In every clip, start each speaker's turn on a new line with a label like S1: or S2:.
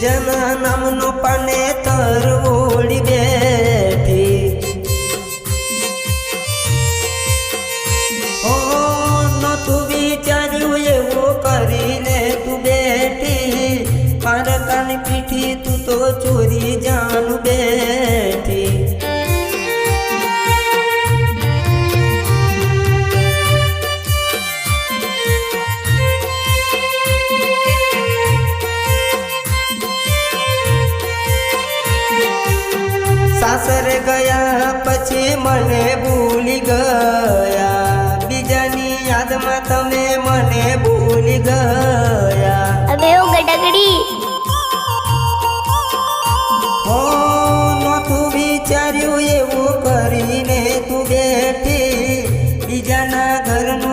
S1: જન નામનું પાને તરવોડી બેઠી. ઓ, ન તું વિચાર્યું એવું કરીને તું બેઠી. મારા કાન પીઠી તું તો ચોરી જાણ બેઠી. સાસરે ગયા પછી મને ભૂલી ગયા. બીજાની યાદમાં તમે મને ભૂલી ગયા.
S2: ગડગડી.
S1: હો નહોતું વિચાર્યું એવું કરીને તું બેઠી. બીજાના ઘરનું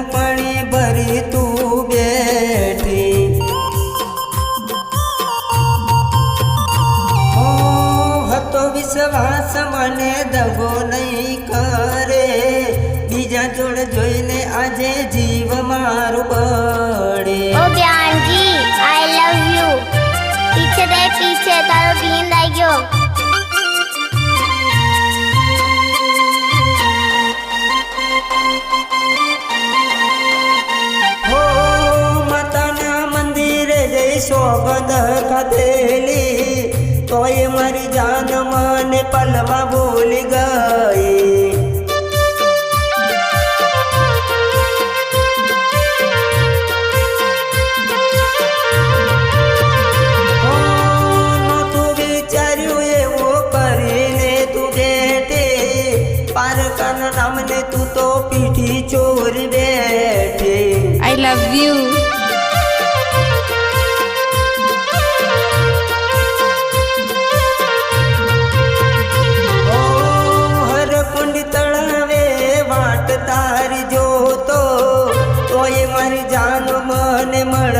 S1: વિશ્વાસ મને દગો નહીં કરે. બીજા જોડે જોઈને આજે જીવ મારું બળે.
S2: ઓ બ્યાનજી આઈ લવ યુ પીછે દે પીછે તારો બીન આવી ગયો
S1: માતાના મંદિરે જઈ સોગંદ ખાધેલી. તોય મારી જાન મને પલવા ભૂલી ગઈ. નામને તું તો પીઠી ચોરી બેઠી.
S3: I love you.